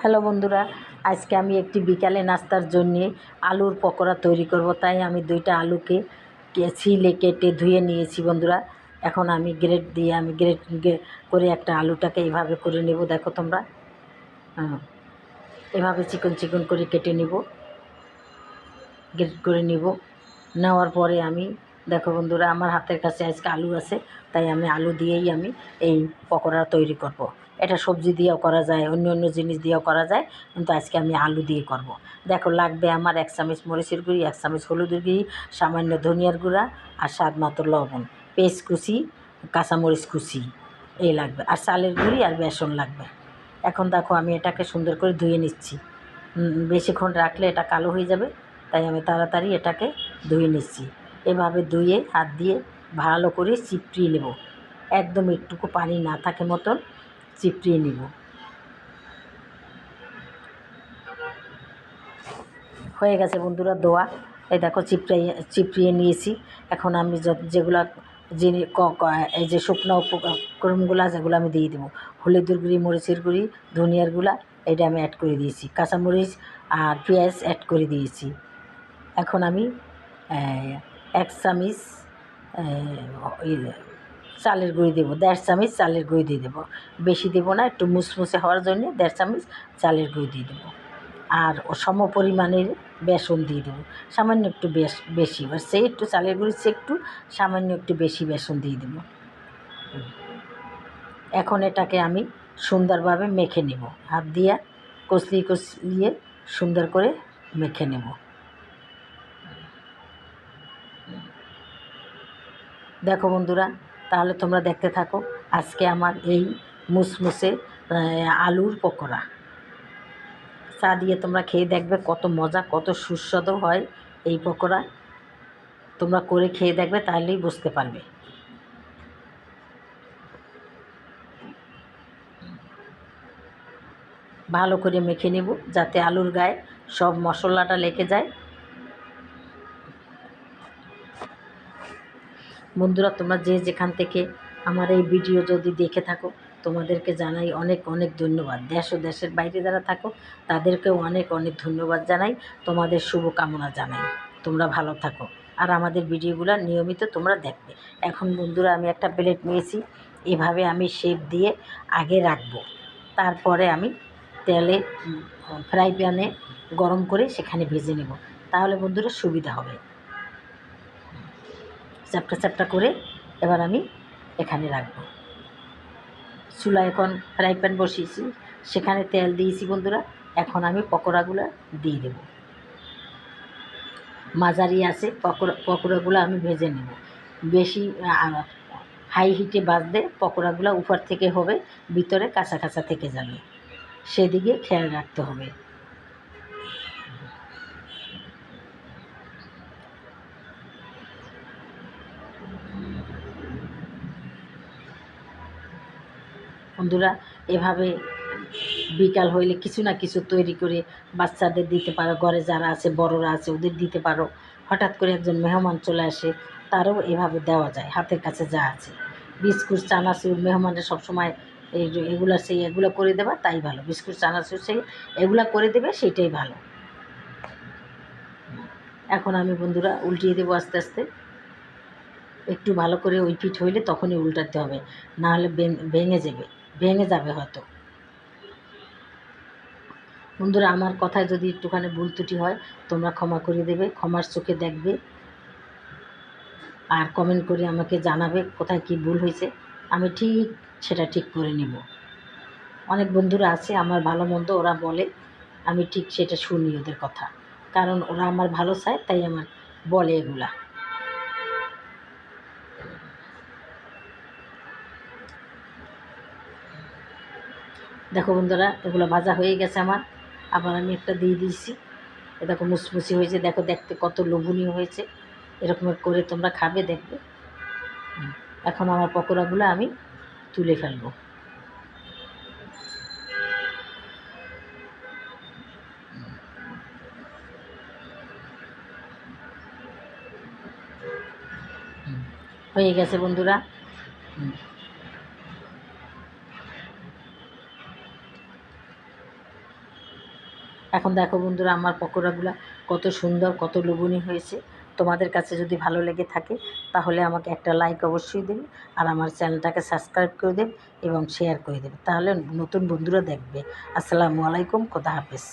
Hello বন্ধুরা, আজকে আমি একটি বিকালে নাস্তার জন্যে আলুর পকোড়া তৈরি করব। তাই আমি দুইটা আলুকে ছিলে কেটে ধুয়ে নিয়েছি বন্ধুরা। এখন আমি গ্রেট দিয়ে আমি গ্রেট করে একটা আলুটাকে এভাবে করে নেব, দেখো তোমরা। হ্যাঁ এভাবে চিকন চিকন করে কেটে নেব। গ্রেট করে নিব। নেওয়ার পরে আমি দেখো বন্ধুরা, আমার হাতের কাছে আজকে আলু আছে, তাই আমি আলু দিয়েই আমি এই পকোড়া তৈরি করব। এটা সবজি দিয়েও করা যায়, অন্য অন্য জিনিস দিয়েও করা যায়, কিন্তু আজকে আমি আলু দিয়ে করব। দেখো, লাগবে আমার এক চামচ মরিচের গুঁড়ি, এক চামচ হলুদের গুঁড়ি, সামান্য ধনিয়ার গুঁড়া আর স্বাদ মতো লবণ পেস্ট কুচি, কাঁচামরিচ কুচি, এই লাগবে আর চালের গুঁড়ি আর বেসন লাগবে এখন দেখো, আমি এটাকে সুন্দর করে ধুয়ে নিচ্ছি বেশিক্ষণ রাখলে এটা কালো হয়ে যাবে, তাই আমি তাড়াতাড়ি এটাকে ধুয়ে নিচ্ছি এভাবে ধুয়ে, হাত দিয়ে ভালো করে চিপড়িয়ে নেব। একদম একটুকু পানি না থাকে মতন চিপড়িয়ে নেব। হয়ে গেছে বন্ধুরা দোয়া। এই দেখো চিপড়িয়ে চিপড়িয়ে নিয়েছি। এখন আমি যেগুলা ক- এই যে শুকনো উপকরণগুলো যেগুলো আমি দিয়ে দেবো। হলুদের গুঁড়ি, মরিচের গুঁড়ি, ধনিয়ার গুঁড়া এটা আমি অ্যাড করে দিয়েছি। কাঁচামরিচ আর পেঁয়াজ অ্যাড করে দিয়েছি। এখন আমি এক চামিচ চালের গুঁড়ি দেবো, দেড় চামিচ চালের গুঁড়ি দিয়ে দেবো। বেশি দেবো না, একটু মুসমুসে হওয়ার জন্য দেড় চামিচ চালের গুঁড়ি দিয়ে দেবো। আর সম পরিমাণের বেসন দিয়ে দেবো। সামান্য একটু বেশ, বেশি, এবার সেই একটু চালের গুঁড়ির সে একটু সামান্য একটু বেশি বেসন দিয়ে দেবো। এখন এটাকে আমি সুন্দরভাবে মেখে নেব। হাত দিয়ে কষলিয়ে কষলিয়ে সুন্দর করে মেখে নেব। দেখো বন্ধুরা, তাহলে তোমরা দেখতে থাকো আজকে আমার এই মুসমুসে আলুর পকোড়া। চা দিয়ে তোমরা খেয়ে দেখবে কত মজা, কত সুস্বাদু হয় এই পকোড়া। তোমরা করে খেয়ে দেখবে তাহলেই বুঝতে পারবে। ভালো করে মেখে নেব, যাতে আলুর গায়ে সব মশলাটা লেগে যায়। বন্ধুরা, তোমরা যে যেখান থেকে আমার এই ভিডিও যদি দেখে থাকো, তোমাদেরকে জানাই অনেক অনেক ধন্যবাদ। দেশ ও দেশের বাইরে যারা থাকো তাদেরকেও অনেক অনেক ধন্যবাদ জানাই, তোমাদের শুভকামনা জানাই। তোমরা ভালো থাকো। আর আমাদের ভিডিওগুলো নিয়মিত তোমরা দেখবে। এখন বন্ধুরা, আমি একটা প্লেট নিয়েছি। এভাবে আমি শেপ দিয়ে আগে রাখব। তারপরে আমি তেলে ফ্রাই প্যানে গরম করে সেখানে ভেজে নেব। তাহলে বন্ধুরা সুবিধা হবে। চ্যাপটা চ্যাপটা করে এবার আমি এখানে রাখব। চুলা এখন ফ্রাই প্যান বসিয়েছি, সেখানে তেল দিয়েছি বন্ধুরা, এখন আমি পকোড়াগুলো দিয়ে দেব। মাঝারি আছে, পকোড়া পকোড়াগুলো আমি ভেজে নেব। বেশি হাই হিটে বাজলে পকোড়াগুলো উপর থেকে হবে, ভিতরে কাঁচা কাঁচা থেকে যাবে। সেদিকে খেয়াল রাখতে হবে। বন্ধুরা, এভাবে বিকাল হইলে কিছু না কিছু তৈরি করে বাচ্চাদের দিতে পারো, ঘরে যারা আছে, বড়রা আছে, ওদের দিতে পারো। হঠাৎ করে একজন মেহমান চলে আসে, তারও এভাবে দেওয়া যায়, হাতের কাছে যা আছে। বিস্কুট, চানাচুর, মেহমানরা সবসময় এই এগুলো সেই এগুলো করে দেবা, তাই ভালো। বিস্কুট, চানাচুর সেই এগুলো করে দেবে, সেইটাই ভালো। এখন আমি বন্ধুরা উল্টিয়ে দেবো আস্তে আস্তে। একটু ভালো করে ওই পিঠ হইলে তখনই উল্টাতে হবে না হলে ভেঙে যাবে। ভেঙে যাবে হয়তো। বন্ধুরা, আমার কথায় যদি একটুখানি ভুল ত্রুটি হয়, তোমরা ক্ষমা করে দেবে, ক্ষমার চোখে দেখবে, আর কমেন্ট করে আমাকে জানাবে কোথায় কি ভুল হয়েছে। আমি ঠিক সেটা ঠিক করে নেব। অনেক বন্ধুরা আছে, আমার ভালো মন্দ ওরা বলে, আমি ঠিক সেটা শুনি ওদের কথা। কারণ ওরা আমার ভালো চায়, তাই আমার বলে এগুলা। দেখো বন্ধুরা, এগুলো ভাজা হয়ে গেছে আমার। আবার আমি একটা দিয়ে দিয়েছি। এ দেখো মুসমুসি হয়েছে। দেখো দেখতে কত লোভনীয় হয়েছে। এরকম করে তোমরা খাবে, দেখবে। এখন আমার পকোড়াগুলো আমি তুলে ফেলব। হয়ে গেছে বন্ধুরা। এখন দেখো বন্ধুরা আমার পকোড়াগুলো কত সুন্দর, কত লবণী হয়েছে। তোমাদের কাছে যদি ভালো লেগে থাকে, তাহলে আমাকে একটা লাইক অবশ্যই দেবে আর আমার চ্যানেলটাকে সাবস্ক্রাইব করে দেবে এবং শেয়ার করে দেবে। তাহলে নতুন বন্ধুরা দেখবে। আসসালামু আলাইকুম, খোদা হাফেজ।